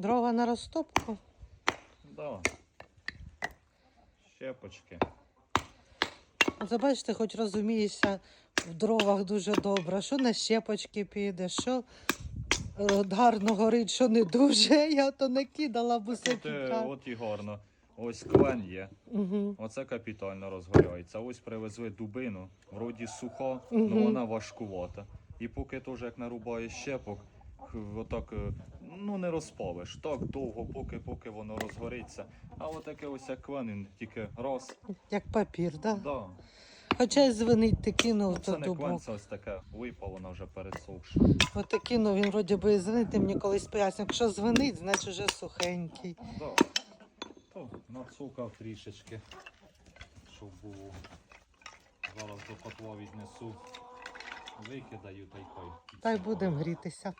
Дрова на розтопку. Да. Щепочки. Оце бачите, хоч розумієшся в дровах дуже добре. Що на щепочки піде, що е, гарно горить, що не дуже. Я то не кидала б усе От, е, от і гарно. Ось клен є. Угу. Оце капітально розгоряється. Ось привезли дубину, вроді суха, але Мгм. вона важкувата. І поки теж як нарубаєш щепок, отак е, ну не розпалиш. Так довго, поки поки воно розгориться. А отаке ось як клен, тільки раз. Як папір, да? Да. Хоча й звенить, ти кинув Це не дубок. це ось таке випало, воно вже пересохше. От ти кинув, він вроді би і звенить, ти мені колись пояснив. Якщо звенить, значить вже сухенький. Да. То нацукав трішечки, щоб було. Зараз до котла віднесу. Викидаю та й. Та й будемо грітися.